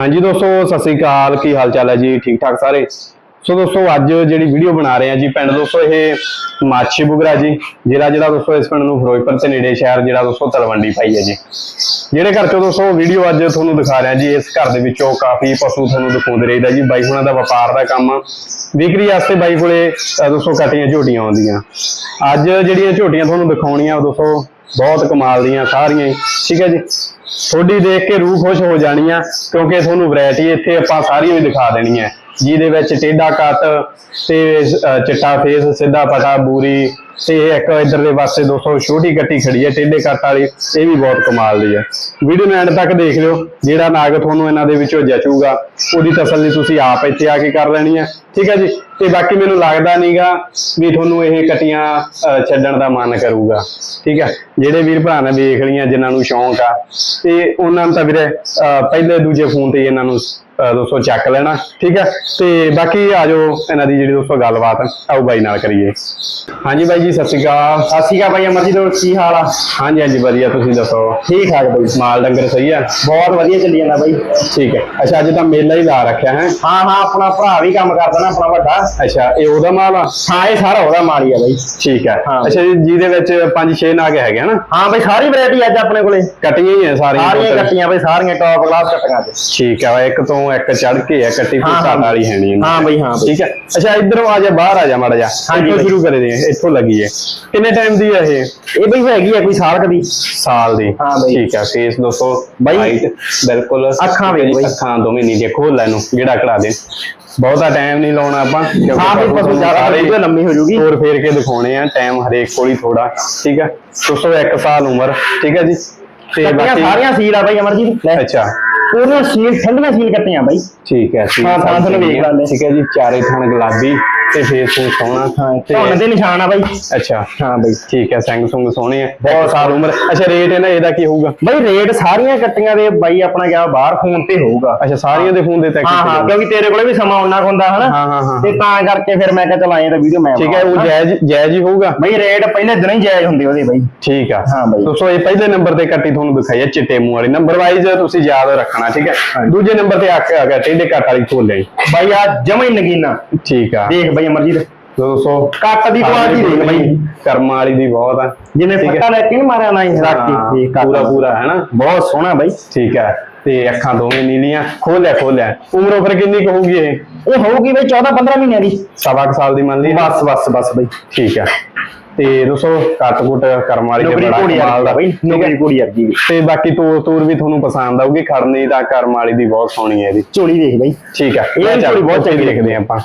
ਹਾਂਜੀ ਦੋਸਤੋ, ਸਤਿ ਸ੍ਰੀ ਅਕਾਲ। ਕੀ ਹਾਲ ਚਾਲ ਹੈ ਜੀ? ਠੀਕ ਠਾਕ ਸਾਰੇ? ਸੋ ਦੋਸਤੋ, ਅੱਜ ਜਿਹੜੀ ਵੀਡੀਓ ਬਣਾ ਰਹੇ ਆ ਜੀ ਪਿੰਡ ਦੋਸਤੋ, ਇਹ ਮਾਛੀ ਬੁਗਰਾ ਜੀ ਜਿਹੜਾ ਜਿਹੜਾ ਦੋਸਤੋ ਇਸ ਪਿੰਡ ਨੂੰ ਫਿਰੋਜ਼ਪੁਰ ਤੇ ਨੇੜੇ ਸ਼ਹਿਰ ਜਿਹੜਾ ਦੋਸਤੋ ਤਲਵੰਡੀ ਪਾਈ ਹੈ ਜੀ। ਜਿਹੜੇ ਘਰ ਚੋਂ ਦੋਸਤੋ, ਵੀਡੀਓ ਅੱਜ ਤੁਹਾਨੂੰ ਦਿਖਾ ਰਿਹਾ ਜੀ, ਇਸ ਘਰ ਦੇ ਵਿੱਚੋਂ ਕਾਫੀ ਪਸ਼ੂ ਤੁਹਾਨੂੰ ਦਿਖਾਉਂਦੇ ਰਹੀਦਾ ਜੀ। ਬਾਈ ਹੁਣਾਂ ਦਾ ਵਪਾਰ ਦਾ ਕੰਮ ਆ। ਵਿਕਰੀ ਵਾਸਤੇ ਬਾਈ ਕੋਲੇ ਅਹ ਦੋਸਤੋ, ਕਟੀਆਂ ਝੋਟੀਆਂ ਆਉਂਦੀਆਂ। ਅੱਜ ਜਿਹੜੀਆਂ ਝੋਟੀਆਂ ਤੁਹਾਨੂੰ ਦਿਖਾਉਣੀਆਂ ਉਹ ਦੋਸਤੋ ਬਹੁਤ ਕਮਾਲ ਦੀਆਂ ਸਾਰੀਆਂ ਹੀ, ਠੀਕ ਹੈ ਜੀ? ਤੁਹਾਡੀ ਦੇਖ ਕੇ ਰੂਹ ਖੁਸ਼ ਹੋ ਜਾਣੀ ਆ, ਕਿਉਂਕਿ ਤੁਹਾਨੂੰ ਵੈਰਾਈਟੀ ਇੱਥੇ ਆਪਾਂ ਸਾਰੀਆਂ ਹੀ ਦਿਖਾ ਦੇਣੀ ਹੈ ਜਿਹਦੇ ਵਿੱਚ ਟੇਡਾ ਕੱਟ ਤੇ ਚਿੱਟਾ ਫੇਸ, ਸਿੱਧਾ ਪਟਾ, ਬੂਰੀ ਤੇ ਇੱਕ ਇਧਰਲੇ ਪਾਸੇ 200 ਛੋਟੀ ਕੱਟੀ ਖੜੀ ਹੈ ਟੇਡੇ ਕੱਟ ਵਾਲੀ, ਇਹ ਵੀ ਬਹੁਤ ਕਮਾਲ ਦੀ ਹੈ। ਵੀਡੀਓ ਨੂੰ ਐਂਡ ਤੱਕ ਦੇਖ ਲਿਓ, ਜਿਹੜਾ ਨਾਗ ਤੁਹਾਨੂੰ ਇਹਨਾਂ ਦੇ ਵਿੱਚੋਂ ਜਚੂਗਾ, ਉਹਦੀ ਤਸੱਲੀ ਤੁਸੀਂ ਆਪ ਇੱਥੇ ਆ ਕੇ ਕਰ ਲੈਣੀ ਹੈ, ਠੀਕ ਹੈ ਜੀ? ਤੇ ਬਾਕੀ ਮੈਨੂੰ ਲੱਗਦਾ ਨਹੀਂਗਾ ਵੀ ਤੁਹਾਨੂੰ ਇਹ ਕਟੀਆਂ ਛੱਡਣ ਦਾ ਮਨ ਕਰੂਗਾ, ਠੀਕ ਹੈ? ਜਿਹੜੇ ਵੀਰ ਭਰਾ ਨੇ ਵੇਖ ਲਈਆਂ, ਜਿਨ੍ਹਾਂ ਨੂੰ ਸ਼ੌਂਕ ਆ, ਤੇ ਉਹਨਾਂ ਨੂੰ ਤਾਂ ਵੀਰੇ ਪਹਿਲੇ ਦੂਜੇ ਫੋਨ ਤੇ ਇਹਨਾਂ ਨੂੰ ਦੋਸਤੋ ਚੱਕ ਲੈਣਾ ਠੀਕ ਹੈ? ਤੇ ਬਾਕੀ ਆ ਜਾਓ ਇਹਨਾਂ ਦੀ ਜਿਹੜੀ ਦੋਸਤੋ ਗੱਲਬਾਤ ਆਓ ਬਾਈ ਨਾਲ ਕਰੀਏ। ਹਾਂਜੀ ਬਾਈ ਜੀ ਸਤਿ ਸ਼੍ਰੀ ਅਕਾਲ। ਸਤਿ ਸ਼੍ਰੀ ਅਕਾਲ ਭਾਈ ਅਮਰਜੀਤ ਹੋਰ ਕੀ ਹਾਲ ਆ? ਹਾਂਜੀ ਹਾਂਜੀ ਵਧੀਆ ਤੁਸੀਂ ਦੱਸੋ? ਠੀਕ ਠਾਕ ਬਾਈ ਮਾਲ ਡੰਗਰ ਸਹੀ ਆ? ਬਹੁਤ ਵਧੀਆ ਚੱਲੀ ਜਾਂਦਾ ਬਾਈ। ਠੀਕ ਹੈ। ਅੱਛਾ ਅੱਜ ਤਾਂ ਮੇਲਾ ਹੀ ਲਾ ਰੱਖਿਆ ਹੈ? ਹਾਂ ਹਾਂ ਆਪਣਾ ਭਰਾ ਵੀ ਕੰਮ ਕਰਦਾ ਨਾ ਆਪਣਾ ਵੱਡਾ। ਅੱਛਾ ਇਹ ਉਹਦਾ ਮਾਲ ਆ? ਹਾਂ ਇਹ ਸਾਰਾ ਉਹਦਾ ਮਾਲ ਹੀ ਆ ਬਾਈ। ਠੀਕ ਹੈ। ਅੱਛਾ ਜੀ ਜਿਹਦੇ ਵਿੱਚ 5-6 ਨਾਗ ਹੈਗੇ ਹਨਾ ਹਾਂ ਬਾਈ ਸਾਰੀ ਵੈਰਾਈਟੀ ਅੱਜ ਆਪਣੇ ਕੋਲੇ। ਕੱਟੀਆਂ ਹੀ ਆ ਸਾਰੀਆਂ ਸਾਰੀਆਂ? ਕੱਟੀਆਂ ਬਾਈ ਸਾਰੀਆਂ ਟੌਪ ਕਲਾਸ ਕੱਟੀਆਂ ਚ ਠੀਕ ਹੈ ਇੱਕ ਤੋਂ ਇੱਕ ਚੜ ਕੇ ਹੈ ਕੱਟੀ ਹਾਂ, ਹਾਂ। ਵਾਲੀ ਹੈ ਨਹੀਂ ਹਾਂ ਬਈ, ਹਾਂ ਬਈ। ਠੀਕ ਹੈ? ਅੱਛਾ ਇਧਰੋਂ ਆ ਜਾ ਬਾਹਰ ਆ ਜਾ ਮਾੜਾ ਜਾ ਹਾਂਜੀ ਇੱਥੋਂ ਬਈ। ਸ਼ੁਰੂ ਕਰੇ ਦੇ ਇੱਥੋਂ ਲੱਗੀ ਹੈ ਕਿੰਨੇ ਟਾਈਮ ਦੀ ਹੈ ਇਹ? ਇਹ ਬਈ ਹੈਗੀ ਆ ਕੋਈ ਸਾਲ ਕਦੀ ਸਾਲ ਦੀ। ਹਾਂ ਬਈ। ਠੀਕ ਹੈ ਫੇਸ ਦੋਸਤੋ ਬਈ, ਬਿਲਕੁਲ। ਅੱਖਾਂ ਵੇਖ ਬਈ। ਅੱਖਾਂ ਦੋਵੇਂ ਨੀਲੀਆਂ ਖੋਲ ਲੈ ਇਹਨੂੰ ਜਿਹੜਾ ਕਢਾ ਦੇ। ਬਹੁਤਾ ਟਾਈਮ ਨਹੀਂ ਲਾਉਣਾ ਆਪਾਂ ਕਿਉਂਕਿ ਹਾਂ ਬਈ ਪਸ਼ੂ ਜ਼ਿਆਦਾ ਸਾਰੇ ਵੀਡੀਓ ਲੰਮੀ ਹੋ ਜੂਗੀ। ਤੋਰ ਫੇਰ ਕੇ ਦਿਖਾਉਣੇ ਆ ਟਾਈਮ ਹਰੇਕ ਕੋਲ ਹੀ ਥੋੜਾ ਠੀਕ ਹੈ? ਦੋਸਤੋ 1 ਸਾਲ ਉਮਰ। ਠੀਕ ਹੈ ਜੀ? ਤੇ ਬਾਕੀ ਸਾਰੀਆਂ ਸੀਲ ਆ ਬਾਈ ਅਮਰਜੀਤ। ਲੈ। ਅੱਛਾ। ਪੂਰੀਆਂ ਸੀਲ ਠੰਡੀਆਂ ਸੀਲ ਕੱਟੀਆਂ ਬਾਈ। ਠੀਕ ਹੈ ਠੀਕ ਹਾਂ, ਤੁਹਾਨੂੰ ਵੇਖ ਲੈਂਦੇ। ਠੀਕ ਹੈ ਜੀ ਚਾਰੇ ਥਣ ਗੁਲਾਬੀ। ਤੇ ਫੇਸ ਨੂੰ ਸੋਹਣਾ ਹਾਂ ਤੇ ਧੁੰਨ ਦੇ ਨਿਸ਼ਾਨ ਆ ਬਾਈ। ਅੱਛਾ ਹਾਂ ਬਾਈ ਠੀਕ ਹੈ ਸੁੰਗ ਸੋਹਣੇ ਆ ਬਹੁਤ ਸਾਲ ਉਮਰ ਅੱਛਾ ਰੇਟ ਇਹਨਾਂ ਇਹਦਾ ਕੀ ਹੋਊਗਾ? ਬਾਈ ਰੇਟ ਸਾਰੀਆਂ ਕੱਟੀਆਂ ਦੇ ਬਾਈ ਆਪਣਾ ਗਿਆ ਬਾਹਰ ਫੋਨ ਤੇ ਹੋਊਗਾ। ਅੱਛਾ ਸਾਰੀਆਂ ਦੇ ਫੋਨ ਦੇ ਤੱਕ ਹਾਂ ਹਾਂ ਕਿਉਂਕਿ ਤੇਰੇ ਕੋਲੇ ਵੀ ਸਮਾਂ ਉਹਨਾਂ ਹੁੰਦਾ ਹਨਾ। ਤੇ ਤਾਂ ਕਰਕੇ ਫਿਰ ਮੈਂ ਕਿਹਾ ਚਲ ਆਏ ਤਾਂ ਵੀਡੀਓ ਮੈਂ ਠੀਕ ਹੈ ਉਹ। ਜਾਇਜ਼ ਜਾਇਜ਼ ਹੀ ਹੋਊਗਾ? ਬਈ ਰੇਟ ਪਹਿਲੇ ਦਿਨ ਹੀ ਜਾਇਜ਼ ਹੁੰਦੇ ਉਹਦੇ ਬਾਈ। ਠੀਕ ਆ। ਹਾਂ ਬਾਈ। ਦੋਸਤੋ ਇਹ ਪਹਿਲੇ ਨੰਬਰ ਤੇ ਕੱਟੀ ਤੁਹਾਨੂੰ ਦਿਖਾਈ ਹੈ ਚਿੱਟੇ ਮੂੰਹ ਵਾਲੀ। ਨੰਬਰ ਵਾਈਜ਼ ਤੁਸੀਂ ਯਾਦ ਰੱਖਣਾ ਠੀਕ ਹੈ? ਦੂਜੇ ਨੰਬਰ ਤੇ ਆ ਗਿਆ ਟੇਡੇ ਕੱਟ ਵਾਲੀ ਲਈ ਬਾਈ ਆ ਜਮਾ ਹੀ ਨਗੀਨਾ। ਠੀਕ ਆ। ਦੇਖ ਬਾਈ ਅਮਰਜੀਤ ਦੋਸਤੋ ਕੱਟ ਦੀ ਕੁਆਲਿਟੀ ਦੇਖ ਬਾਈ। ਕਰਮਾਂ ਵਾਲੀ ਦੀ ਬਹੁਤ ਆ। ਜਿਵੇਂ। ਫੱਟਾ ਲੈ ਕੇ ਨੀ ਮਾਰਿਆ ਨਾ ਹੀ ਰੱਖ ਕੇ ਹਾਂ, ਦੇਖ ਕੱਟ ਪੂਰਾ ਪੂਰਾ ਹੈ ਨਾ? ਬਹੁਤ ਸੋਹਣਾ ਬਾਈ। ਠੀਕ ਹੈ ਤੇ ਅੱਖਾਂ ਦੋਵੇਂ ਨੀਲੀਆਂ ਖੋਲਿਆ ਖੋਲਿਆ। ਉਮਰ ਫਿਰ ਕਿੰਨੀ ਕੁ ਹੋਊਗੀ ਇਹ? ਇਹ ਹੋਊਗੀ ਬਾਈ 14 15 ਮਹੀਨਿਆਂ ਦੀ। ਸਵਾ ਕੁ ਸਾਲ ਦੀ ਮੰਨ ਲਈ। ਬਸ ਬਸ ਬਸ ਬਾਈ। ਠੀਕ ਹੈ। ਤੇ ਦੋਸਤੋ ਕੱਟ ਕੁੱਟ ਕਰਮ ਵਾਲੀ ਨੌਕਰੀ ਬੜਾ ਕਮਾਲ ਦਾ। ਬਾਈ। ਨੌਕਰੀ ਵਰਗੀ ਵੀ। ਤੇ ਬਾਕੀ ਤੂਰ ਤੂਰ ਵੀ ਤੁਹਾਨੂੰ ਪਸੰਦ ਆਊਗੀ। ਖੜਨੀ ਤਾਂ ਕਰਮ ਵਾਲੀ ਦੀ ਬਹੁਤ ਸੋਹਣੀ ਹੈ ਇਹਦੀ। ਝੋਲੀ ਦੇਖ ਬਾਈ। ਠੀਕ ਹੈ। ਇਹ ਝੋਲੀ ਬਹੁਤ ਚੰਗੀ ਦੇਖਦੇ ਹਾਂ। ਆਪਾਂ।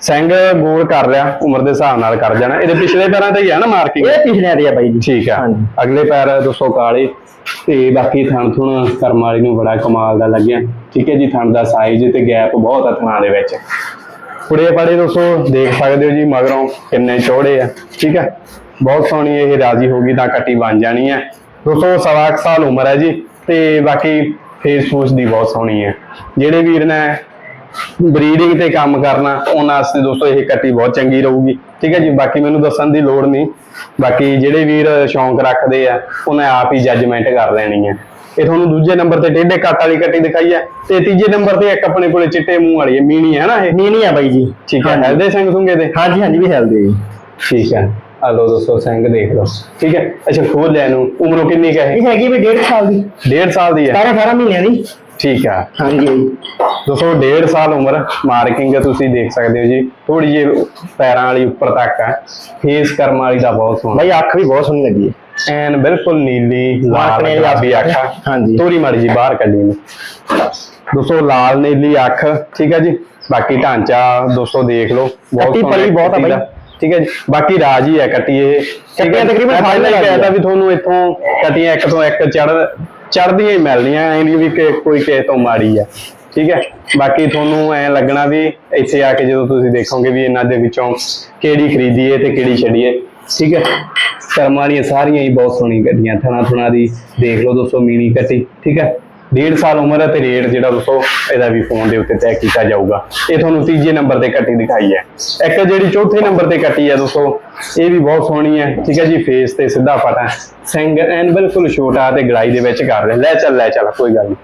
ਸਿੰਘ ਗੋਲ ਕਰ ਲਿਆ ਉਮਰ ਦੇ ਹਿਸਾਬ ਨਾਲ ਕਰ ਜਾਣਾ। ਇਹਦੇ ਪਿਛਲੇ ਪੈਰਾਂ ਤੇ ਹੀ ਹੈ ਨਾ ਮਾਰਕਿੰਗ ਇਹ ਪਿਛਲਿਆਂ ਦੇ ਆ ਬਾਈ ਜੀ। ਠੀਕ ਹੈ ਹਾਂਜੀ। ਅਗਲੇ ਪੈਰ ਦੋਸਤੋ ਕਾਲੇ ਤੇ ਬਾਕੀ ਥਣ ਥੁਣ ਕਰਮ ਵਾਲੀ ਨੂੰ ਬੜਾ ਕਮਾਲ ਦਾ ਲੱਗਿਆ। ਠੀਕ ਹੈ ਜੀ ਥਣ ਦਾ ਸਾਈਜ਼ ਤੇ ਗੈਪ ਬਹੁਤ ਆ ਥਣਾਂ ਦੇ ਵਿੱਚ। ਕੁੜੇ ਪੜੇ ਦੋਸਤੋ ਦੇਖ ਸਕਦੇ ਹੋ ਜੀ ਮਗਰੋਂ ਕਿੰਨੇ ਚੌੜੇ ਆ। ਠੀਕ ਹੈ ਬਹੁਤ ਸੋਹਣੀ ਇਹ ਰਾਜੀ ਹੋਗੀ ਤਾਂ ਕੱਟੀ ਬਣ ਜਾਣੀ ਹੈ ਦੋਸਤੋ ਸਵਾ ਕੁ ਸਾਲ ਉਮਰ ਹੈ ਜੀ ਤੇ ਬਾਕੀ ਫੇਸ ਫੂਸ ਦੀ ਬਹੁਤ ਸੋਹਣੀ ਹੈ ਜਿਹੜੇ ਵੀਰ ਨੇ ਬਰੀਡਿੰਗ ਤੇ ਕੰਮ ਕਰਨਾ ਉਹਨਾਂ ਵਾਸਤੇ ਦੋਸਤੋ ਇਹ ਕੱਟੀ ਬਹੁਤ ਚੰਗੀ ਰਹੂਗੀ। ਠੀਕ ਹੈ ਜੀ ਬਾਕੀ ਮੈਨੂੰ ਦੱਸਣ ਦੀ ਲੋੜ ਨਹੀਂ। ਬਾਕੀ ਜਿਹੜੇ ਵੀਰ ਸ਼ੌਂਕ ਰੱਖਦੇ ਆ ਉਹਨੇ ਆਪ ਹੀ ਜੱਜਮੈਂਟ ਕਰ ਲੈਣੀ ਹੈ। ਇਹ ਤੁਹਾਨੂੰ ਦੂਜੇ ਨੰਬਰ ਤੇ ਟੇਢੇ ਕੱਟ ਵਾਲੀ ਕੱਟੀ ਦਿਖਾਈ ਹੈ ਤੇ ਤੀਜੇ ਨੰਬਰ ਤੇ ਇੱਕ ਆਪਣੇ ਕੋਲੇ ਚਿੱਟੇ ਮੂੰਹ ਵਾਲੀ ਹੈ ਮੀਣੀ ਹੈ ਨਾ ਇਹ? ਨਹੀਂ ਆ ਬਾਈ ਜੀ। ਠੀਕ ਹੈ। ਹੈਲਦੇ ਸਿੰਘ ਸੁੰਗੇ ਦੇ? ਹਾਂਜੀ ਹਾਂਜੀ ਵੀ ਹੈਲਦੀ ਜੀ। ਠੀਕ ਹੈ। ਆ ਲੋ ਦੋਸਤੋ ਸਿੰਘ ਦੇਖ ਲਓ। ਠੀਕ ਹੈ ਅੱਛਾ ਖੋਲ ਲੈ ਇਹਨੂੰ। ਉਮਰੋਂ ਕਿੰਨੀ ਕੁ ਹੈ ਇਹ? ਹੈਗੀ ਵੀ 1.5 ਸਾਲ ਦੀ। ਡੇਢ ਸਾਲ ਦੀ ਹੈ। 17 18 ਮਹੀਨਿਆਂ ਦੀ। ਠੀਕ ਹੈ ਹਾਂਜੀ। ਦੋਸਤੋ ਡੇਢ ਸਾਲ ਉਮਰ ਮਾਰਕਿੰਗ ਤੁਸੀਂ ਦੇਖ ਸਕਦੇ ਹੋ ਜੀ। ਥੋੜੀ ਜਿਹੀ ਪੈਰਾਂ ਵਾਲੀ ਉੱਪਰ ਤੱਕ ਹੈ ਫੇਸ ਕਰਮ ਵਾਲੀ ਦਾ ਬਹੁਤ ਸੋਹਣਾ। ਬਾਈ ਅੱਖ ਵੀ ਬਹੁਤ ਸੋਹਣੀ ਲੱਗੀ ਹੈ। ਐਨ ਬਿਲਕੁਲ ਨੀਲੀ ਲਾਲ ਦੀ ਗੁਲਾਬੀ ਅੱਖ। ਹਾਂਜੀ। ਥੋੜੀ ਮਾੜੀ ਜੀ ਬਾਹਰ ਕੱਢੀ ਨੇ ਦੋਸਤੋ ਲਾਲ ਨੀਲੀ ਅੱਖ ਠੀਕ ਹੈ ਜੀ। ਬਾਕੀ ਢਾਂਚਾ ਦੋਸਤੋ ਦੇਖ ਲਓ। ਸੋਹਣਾ ਪਲੀ ਬਹੁਤ ਆ। ਬਾਈ। ਠੀਕ ਹੈ ਜੀ। ਬਾਕੀ ਰਾਜ ਹੀ ਹੈ ਕੱਟੀ ਇਹ। ਠੀਕ ਹੈ ਕੱਟੀਆਂ ਤਕਰੀਬਨ final ਕਹਿਤਾ ਆ। ਵੀ ਤੁਹਾਨੂੰ ਇੱਥੋਂ ਕੱਟੀਆਂ ਇੱਕ ਤੋਂ ਇੱਕ ਚੜ ਚੜਦੀਆਂ ਹੀ ਮਿਲਦੀਆਂ, ਐ ਨਹੀਂ ਵੀ ਕਿ ਕੋਈ ਕਿਸੇ ਤੋਂ ਮਾੜੀ ਆ। ਠੀਕ ਹੈ? ਬਾਕੀ ਤੁਹਾਨੂੰ ਐ ਲੱਗਣਾ ਵੀ ਇੱਥੇ ਆ ਕੇ ਜਦੋਂ ਤੁਸੀਂ ਦੇਖੋਗੇ ਵੀ ਇਹਨਾਂ ਦੇ ਵਿੱਚੋਂ ਕਿਹੜੀ ਖਰੀਦੀਏ ਤੇ ਕਿਹੜੀ ਛੱਡੀਏ। ਠੀਕ ਹੈ? ਕਰਮਾਂ ਵਾਲੀਆਂ ਸਾਰੀਆਂ ਹੀ ਬਹੁਤ ਸੋਹਣੀ ਗੱਡੀਆਂ ਥਣਾ ਥਣਾ ਦੀ ਦੇਖ ਲਓ ਦੋਸਤੋ ਮੀਨੀ ਕੱਟੀ। ਠੀਕ ਹੈ? ਡੇਢ ਸਾਲ ਉਮਰ ਹੈ ਤੇ ਰੇਟ ਜਿਹੜਾ ਦੋਸਤੋ ਇਹਦਾ ਵੀ ਫੋਨ ਦੇ ਉੱਤੇ ਤੈਅ ਕੀਤਾ ਜਾਊਗਾ। ਇਹ ਤੁਹਾਨੂੰ ਤੀਜੇ ਨੰਬਰ ਤੇ ਕੱਟੀ ਦਿਖਾਈ ਹੈ। ਇੱਕ ਜਿਹੜੀ ਚੌਥੇ ਨੰਬਰ ਤੇ ਕੱਟੀ ਹੈ ਦੋਸਤੋ ਇਹ ਵੀ ਬਹੁਤ ਸੋਹਣੀ ਹੈ। ਠੀਕ ਹੈ ਜੀ ਫੇਸ ਤੇ ਸਿੱਧਾ ਪਟਾ ਸਿੰਘ ਐਨ ਬਿਲਕੁਲ ਛੋਟਾ ਤੇ ਗਲਾਈ ਦੇ ਵਿੱਚ ਕਰ ਲੈ ਚੱਲ ਲੈ ਚੱਲ ਕੋਈ ਗੱਲ ਨਹੀਂ।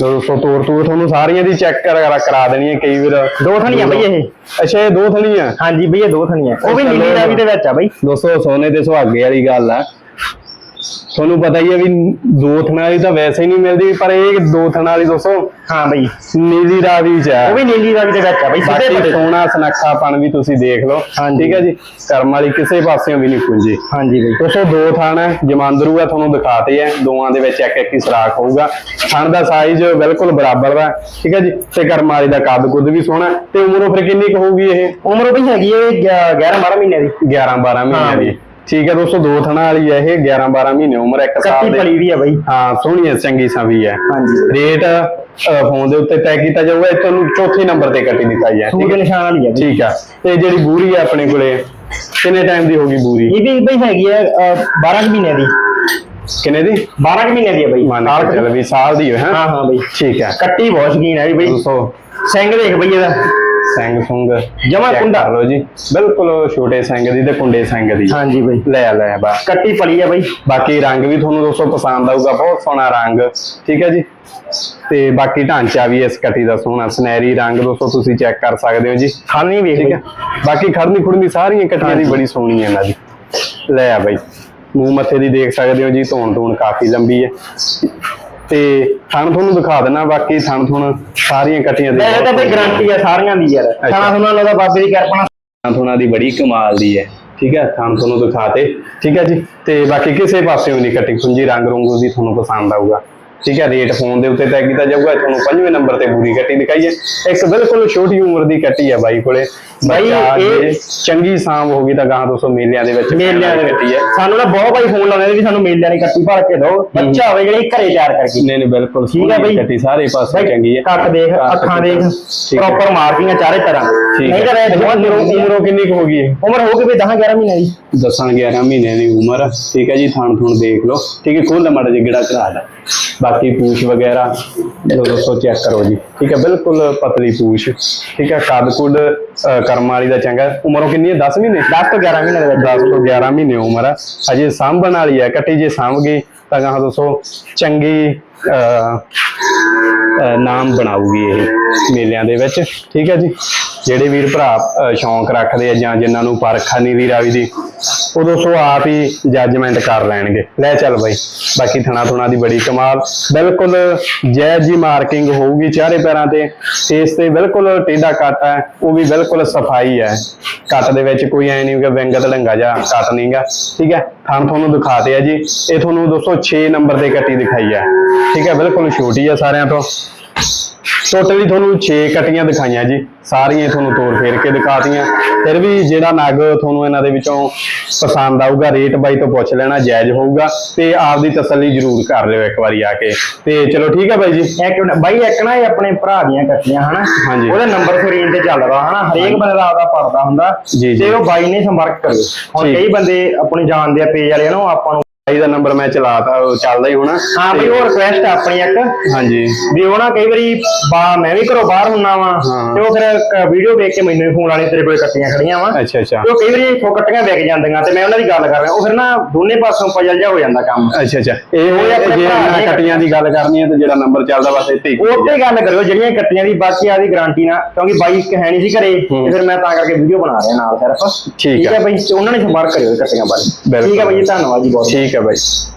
ਦੋਸਤੋ ਤੋਰ ਤੂਰ ਤੁਹਾਨੂੰ ਸਾਰੀਆਂ ਦੀ ਚੈੱਕ ਕਰਾ ਕਰਾ ਦੇਣੀ ਹੈ ਕਈ ਵਾਰ ਦੋ ਥਣੀਆਂ ਬਈ ਇਹ। ਅੱਛਾ ਇਹ ਦੋ ਥਣੀਆਂ? ਹਾਂਜੀ ਬਈ ਇਹ ਦੋ ਥਣੀਆਂ। ਉਹ ਵੀ ਨੀਲੀ। ਰਾਵੀ ਦੇ ਵਿੱਚ ਆ ਬਈ। ਦੋਸਤੋ ਸੋਨੇ ਤੇ ਸੁਹਾਗੇ ਵਾਲੀ ਗੱਲ ਆ। ਤੁਹਾਨੂੰ ਪਤਾ ਹੀ ਹੈ ਵੀ ਦੋ ਥਣਾ ਵਾਲੀ ਤਾਂ ਵੈਸੇ ਹੀ ਨਹੀਂ ਮਿਲਦੀ ਪਰ ਇਹ ਦੋ ਥਣਾ ਵਾਲੀ ਦੋਸਤੋ ਹਾਂ ਬਈ। ਨੀਲੀ ਰਾਵੀ ਚ ਹੈ ਉਹ ਵੀ ਨੀਲੀ ਰਾਵੀ ਦੇ ਵਿੱਚ ਆ ਬਈ ਸਿੱਧੇ ਬਾਕੀ ਬੜੇ ਸੋਨਾ ਸਨੱਖਾਪਣ ਵੀ ਤੁਸੀਂ ਦੇਖ ਲਓ। ਹਾਂਜੀ। ਠੀਕ ਹੈ ਜੀ? ਕਰਮ ਵਾਲੀ ਕਿਸੇ ਪਾਸਿਓਂ ਵੀ ਨਹੀਂ ਪੁੰਜੀ। ਹਾਂਜੀ ਬਈ। ਦੋਸਤੋ ਦੋ ਥਣ ਹੈ ਜਮਾਂਦਰੂ ਹੈ ਤੁਹਾਨੂੰ ਦਿਖਾਤੇ ਹੈ। ਦੋਵਾਂ ਦੇ ਵਿੱਚ ਇੱਕ ਇੱਕ ਹੀ ਸਰਾਖ ਹੋਊਗਾ। ਥਣ ਦਾ ਸਾਈਜ਼ ਬਿਲਕੁਲ ਬਰਾਬਰ ਦਾ। ਠੀਕ ਹੈ ਜੀ? ਤੇ ਕਰਮ ਵਾਲੀ ਦਾ ਕੱਦ ਕੁੱਦ ਵੀ ਸੋਹਣਾ ਹੈ। ਤੇ ਉਮਰੋਂ ਫਿਰ ਕਿੰਨੀ ਕੁ ਹੋਊਗੀ ਇਹ? ਉਮਰ ਬਈ ਹੈਗੀ ਇਹ 11 12 ਮਹੀਨੇ ਦੀ। 11 12 ਮਹੀਨਿਆਂ ਹਾਂ ਦੀ। ਠੀਕ ਹੈ ਦੋਸਤੋ ਦੋ ਥਣਾ ਵਾਲੀ ਹੈ ਇਹ 11 12 ਮਹੀਨੇ ਉਮਰ ਇੱਕ ਸਾਲ ਦੇ। ਪਲੀ ਵੀ ਆ ਬਈ। ਹਾਂ ਸੋਹਣੀ ਹੈ ਚੰਗੀ ਸਭੀ ਹੈ। ਹਾਂਜੀ। ਰੇਟ ਫੋਨ ਦੇ ਉੱਤੇ ਤੈਅ ਕੀਤਾ ਜਾਊਗਾ ਇਹ ਤੁਹਾਨੂੰ ਚੌਥੇ ਨੰਬਰ ਤੇ ਕੱਟੀ ਦਿੱਤਾ ਹੈ ਸੂਰ ਠੀਕ ਦੇ ਹੈ ਨਿਸ਼ਾਨ ਵਾਲੀ ਬਈ। ਠੀਕ ਆ। ਤੇ ਜਿਹੜੀ ਬੂਰੀ ਹੈ ਆਪਣੇ ਕੋਲੇ ਕਿੰਨੇ ਟਾਈਮ ਦੀ ਹੋਗੀ ਬੂਰੀ? ਇਹ ਵੀ ਬਈ ਹੈਗੀ ਹੈ ਅਹ, 12 ਕੁ ਮਹੀਨੇ ਦੀ। ਕਿੰਨੇ ਦੀ? 12 ਕੁ ਮਹੀਨੇ ਦੀ ਆ ਬਈ। ਮੰਨ ਸਾਲ ਚੱਲ ਵੀ ਸਾਲ ਦੀ ਹਾਂ ਹਾਂ? ਹਾਂ ਬਈ। ਠੀਕ ਹੈ। ਕੱਟੀ ਬਹੁਤ ਸ਼ਕੀਨ ਹੈ ਵੀ ਬਈ। ਦੋਸਤੋ ਸਿੰਘ ਦੇਖ ਬਈ ਇਹਦਾ। ਸਿੰਘ ਸੁੰਗ। ਜਮਾਂ ਕੁੰਡਾ। ਲਓ ਜੀ। ਬਿਲਕੁਲ ਛੋਟੇ ਸਿੰਘ ਦੀ ਤੇ ਕੁੰਡੇ ਸਿੰਘ ਦੀ। ਹਾਂਜੀ ਬਈ। ਲੈ ਲੈ ਬਾ। ਕੱਟੀ ਪਲੀ ਆ ਬਈ। ਬਾਕੀ ਰੰਗ ਵੀ ਤੁਹਾਨੂੰ ਦੋਸਤੋ ਪਸੰਦ ਆਊਗਾ ਬਹੁਤ ਸੋਹਣਾ ਰੰਗ। ਠੀਕ ਹੈ ਜੀ? ਤੇ ਬਾਕੀ ਢਾਂਚਾ ਵੀ ਇਸ ਕੱਟੀ ਦਾ ਸੋਹਣਾ ਸੁਨਹਿਰੀ ਰੰਗ ਦੋਸਤੋ ਤੁਸੀਂ ਚੈੱਕ ਕਰ ਸਕਦੇ ਹੋ ਜੀ। ਖਾਣੀ ਵੇਖ ਠੀਕ ਹੈ? ਬਾਕੀ ਖੜਨੀ ਖੁੜਨੀ ਸਾਰੀਆਂ ਕੱਟੀਆਂ ਦੀ ਬੜੀ ਸੋਹਣੀ ਹੈ ਇਹਨਾਂ ਦੀ। ਲੈ ਆ ਬਾਈ। ਮੂੰਹ ਮੱਥੇ ਦੀ ਦੇਖ ਸਕਦੇ ਹੋ ਜੀ ਧੌਣ ਧੌਣ ਕਾਫੀ ਲੰਬੀ ਹੈ। ਤੇ ਥਣ ਤੁਹਾਨੂੰ ਦਿਖਾ ਦੇਣਾ ਬਾਕੀ ਥਣ ਥੁਣ ਸਾਰੀਆਂ ਕੱਟੀਆਂ ਦੀ ਇਹ ਤਾਂ ਗਾਰੰਟੀ ਆ ਸਾਰੀਆਂ ਦੀ ਯਾਰ। ਅੱਛਾ। ਖਾਣਾ ਸੁਣਾ ਦਾ ਬਾਬੇ ਦੀ ਕਿਰਪਾ ਨਾਲ ਥਣ ਥੁਣਾਂ ਦੀ ਬੜੀ ਕਮਾਲ ਦੀ ਹੈ। ਠੀਕ ਹੈ? ਥਣ ਤੁਹਾਨੂੰ ਦਿਖਾਤੇ ਠੀਕ ਹੈ ਜੀ? ਤੇ ਬਾਕੀ ਕਿਸੇ ਪਾਸਿਓਂ ਨਹੀਂ ਕੱਟੀ ਖੁੰਜੀ ਰੰਗ ਰੰਗ ਦੀ ਤੁਹਾਨੂੰ ਪਸੰਦ ਆਊਗਾ। ਠੀਕ ਹੈ ਰੇਟ ਫੋਨ ਦੇ ਉੱਤੇ ਤੈਅ ਕੀਤਾ ਜਾਊਗਾ ਤੁਹਾਨੂੰ ਪੰਜਵੇਂ ਨੰਬਰ ਤੇ ਪੂਰੀ ਕੱਟੀ ਦਿਖਾਈ ਹੈ। ਇੱਕ ਬਿਲਕੁਲ ਛੋਟੀ ਉਮਰ ਦੀ ਕੱਟੀ ਹੈ ਬਾਈ ਕੋਲੇ। ਬਾਈ, ਇਹ- ਚੰਗੀ ਸਾਂਭ ਹੋਗੀ ਤਾਂ ਗਾਂ ਦੋਸਤੋ ਮੇਲਿਆਂ ਦੇ ਵਿੱਚ ਮੇਲਿਆਂ ਦੇ ਕੱਟੀ ਹੈ। ਸਾਨੂੰ ਨਾ ਬਹੁਤ ਭਾਈ ਫੋਨ ਲਾਉਂਦੇ ਨੇ ਵੀ ਸਾਨੂੰ ਮੇਲਿਆਂ ਦੀ ਕੱਟੀ ਭਰ ਕੇ ਦਿਓ। ਬੱਚਾ ਹੋਵੇ ਜਿਹੜੀ ਘਰੇ ਤਿਆਰ ਕਰਕੇ। ਨਹੀਂ ਨਹੀਂ ਬਿਲਕੁਲ ਠੀਕ ਹੈ ਬਈ। ਕੱਟੀ ਸਾਰੇ ਪਾਸੇ ਬਈ ਚੰਗੀ ਹੈ। ਕੱਟ ਦੇਖ ਅੱਖਾਂ ਦੇਖ ਹੈ। ਪ੍ਰੋਪਰ ਮਾਰਕਿੰਗ ਚਾਰੇ ਤਰ੍ਹਾਂ ਠੀਕ ਨਹੀਂ ਤਾਂ ਹੈ ਬਹੁਤ ਉਮਰੋਂ ਕਿੰਨੀ ਕੁ ਹੋ ਗਈ ਹੈ? ਉਮਰ ਹੋ ਗਈ ਵੀ 10 11 ਮਹੀਨੇ ਦੀ। 10 11 ਮਹੀਨੇ ਦੀ ਉਮਰ। ਠੀਕ ਹੈ ਜੀ ਥਣ ਥਣ ਦੇਖ ਲਓ। ਠੀਕ ਹੈ ਖੋਲ ਮੜ ਜੇ ਗਿੜਾ ਚੜਾ ਲੈ। ਬਾਕੀ ਪੂਛ ਵਗੈਰਾ ਲੋ ਦੋਸਤੋ ਚੈੱਕ ਕਰੋ ਜੀ। ਠੀਕ ਹੈ ਬਿਲਕੁਲ ਪਤਲੀ ਪੂਛ। ਠੀਕ ਹੈ ਕੱਦ ਕੁੱਦ ਕਰਮ ਵਾਲੀ ਦਾ ਚੰਗਾ। ਉਮਰੋਂ ਕਿੰਨੀ ਹੈ? 10 ਮਹੀਨੇ? 10 ਤੋਂ 11 ਮਹੀਨੇ ਦੇ ਵਿੱਚ 10 ਤੋਂ 11 ਮਹੀਨੇ ਉਮਰ ਹੈ ਅਜੇ ਸਾਂਭਣ ਵਾਲੀ ਹੈ ਕੱਟੀ ਜੇ ਸਾਂਭ ਗਈ ਤਾਂ ਗਾਹਾਂ ਦੋਸਤੋ ਚੰਗੀ ਨਾਮ ਬਣਾਊਗੀ ਇਹ ਮੇਲਿਆਂ ਦੇ ਵਿੱਚ। ਠੀਕ ਹੈ ਜੀ। ਜਿਹੜੇ ਵੀਰ ਭਰਾ ਸ਼ੌਂਕ ਰੱਖਦੇ ਆ ਜਾਂ ਜਿਨ੍ਹਾਂ ਨੂੰ ਪਰਖਾ ਨਹੀਂ ਦੀ ਰਾਵੀ ਦੀ ਉਹ ਦੋਸਤੋ ਆਪ ਹੀ ਜੱਜਮੈਂਟ ਕਰ ਲੈਣਗੇ। ਲੈ ਚੱਲ ਬਾਈ, ਬਾਕੀ ਥਣਾ ਥੁਣਾ ਦੀ ਬੜੀ ਕਮਾਲ। ਬਿਲਕੁਲ ਜੈ ਜੀ ਮਾਰਕਿੰਗ ਹੋਊਗੀ ਚਾਰੇ ਪੈਰਾਂ ਤੇ ਇਸ ਤੇ ਬਿਲਕੁਲ ਟੇਢਾ ਕੱਟ ਹੈ, ਉਹ ਵੀ ਬਿਲਕੁਲ ਸਫ਼ਾਈ ਹੈ। ਕੱਟ ਦੇ ਵਿੱਚ ਕੋਈ ਐ ਨਹੀਂ ਕਿ ਵਿੰਗ ਧੜੰਗਾ ਜਾਂ ਕੱਟ ਨਹੀਂਗਾ ਠੀਕ ਹੈ ਥਣ ਤੁਹਾਨੂੰ ਦਿਖਾਤੇ ਆ ਜੀ। ਇਹ ਤੁਹਾਨੂੰ ਦੋਸਤੋ 6 ਨੰਬਰ ਤੇ ਕੱਟੀ ਦਿਖਾਈ ਹੈ। ਠੀਕ ਹੈ, ਬਿਲਕੁਲ ਛੋਟੀ ਹੈ ਸਾਰਿਆਂ ਤੋਂ। ਟੋਟਲੀ ਤੁਹਾਨੂੰ 6 ਕਟੀਆਂ ਦਿਖਾਈਆਂ ਜੀ। ਸਾਰੀਆਂ ਤੁਹਾਨੂੰ ਤੋੜ ਫੇਰ ਕੇ ਦਿਖਾਤੀਆਂ। ਫਿਰ ਵੀ ਜਿਹੜਾ ਨਗ ਤੁਹਾਨੂੰ ਇਹਨਾਂ ਦੇ ਵਿੱਚੋਂ ਪਸੰਦ ਆਊਗਾ ਰੇਟ ਬਾਈ ਤੋਂ ਪੁੱਛ ਲੈਣਾ ਜਾਇਜ਼ ਹੋਊਗਾ ਤੇ ਆਪਦੀ ਤਸੱਲੀ ਜ਼ਰੂਰ ਕਰ ਲਿਓ ਇੱਕ ਵਾਰੀ ਆ ਕੇ। ਤੇ ਚਲੋ ਠੀਕ ਹੈ ਬਾਈ ਜੀ। ਇੱਕ ਮਿੰਟ ਬਾਈ ਇੱਕ ਨਾ ਇਹ ਆਪਣੇ ਭਰਾ ਦੀਆਂ ਕੱਟੀਆਂ ਹਨਾ? ਹਾਂਜੀ। ਉਹਦਾ ਨੰਬਰ ਸਕਰੀਨ ਤੇ ਚੱਲਦਾ ਹਨਾ? ਹਰੇਕ ਬੰਦੇ ਦਾ ਆਪਦਾ ਪੜਦਾ ਹੁੰਦਾ। ਤੇ ਉਹ ਬਾਈ ਨੇ ਸੰਪਰਕ ਕਰਿਓ। ਹੁਣ। ਕਈ ਬੰਦੇ ਆਪਣੀ ਜਾਣਦੇ ਆ ਪੇਜ ਵਾਲੇ ਨੂੰ ਆਪਾਂ ਨੂੰ ਬਾਈ ਦਾ ਨੰਬਰ ਮੈਂ ਚਲਾਤਾ ਉਹ ਚੱਲਦਾ ਹੀ ਹੋਣਾ। ਹਾਂ ਬਈ ਉਹ ਰਿਕੁਐਸਟ ਆਪਣੀ ਇੱਕ। ਹਾਂਜੀ। ਵੀ ਉਹ ਨਾ ਕਈ ਵਾਰੀ ਬਾ ਮੈਂ ਵੀ ਘਰੋਂ ਬਾਹਰ ਹੁੰਨਾ ਵਾਂ। ਤੇ ਉਹ ਫਿਰ ਵੀਡੀਓ ਵੇਖ ਕੇ ਮੈਨੂੰ ਫੋਨ ਵਾਲੇ ਤੇਰੇ ਕੋਲ ਕੱਟੀਆਂ ਖੜੀਆਂ ਵਾਂ। ਅੱਛਾ ਅੱਛਾ। ਉਹ ਕਈ ਵਾਰੀ ਇੱਥੋਂ ਕੱਟੀਆਂ ਵਿਕ ਜਾਂਦੀਆਂ ਤੇ ਮੈਂ ਉਹਨਾਂ ਦੀ ਗੱਲ ਕਰ ਰਿਹਾ। ਉਹ ਫਿਰ ਨਾ ਦੋਨੇ ਪਾਸੋਂ ਪਜਲ ਜਾ ਹੋ ਜਾਂਦਾ ਕੰਮ। ਅੱਛਾ ਅੱਛਾ। ਇਹ ਆਪਣੇ ਜੇ ਨੇ- ਕਟੀਆਂ ਦੀ ਗੱਲ ਕਰਨੀ ਹੈ ਤੇ ਜਿਹੜਾ ਨੰਬਰ ਚੱਲਦਾ ਬਸ ਇੱਥੇ ਉਹ ਤੇ ਗੱਲ ਕਰਿਓ ਜਿਹੜੀਆਂ ਕੱਟੀਆਂ ਦੀ ਬਾਕੀ ਆਦੀ ਗਾਰੰਟੀ ਨਾ ਕਿਉਂਕਿ ਬਾਈ ਇੱਕ ਹੈ ਨਹੀਂ ਸੀ ਘਰੇ। ਤੇ ਫਿਰ ਮੈਂ ਤਾਂ ਕਰਕੇ ਵੀਡੀਓ ਬਣਾ ਰਿਹਾ ਨਾਲ ਸਿਰਫ ਠੀਕ ਹੈ। ਬਾਈ ਉਹਨਾਂ ਨੇ ਸੰਪਰਕ ਕਰਿਓ ਕੱਟੀਆਂ ਬਾਰੇ। ਠੀਕ ਹੈ ਬਾਈ ਧੰਨਵਾਦ ਜੀ ਬਹੁਤ। ਠੀਕ ਹੈ ਬਾਈ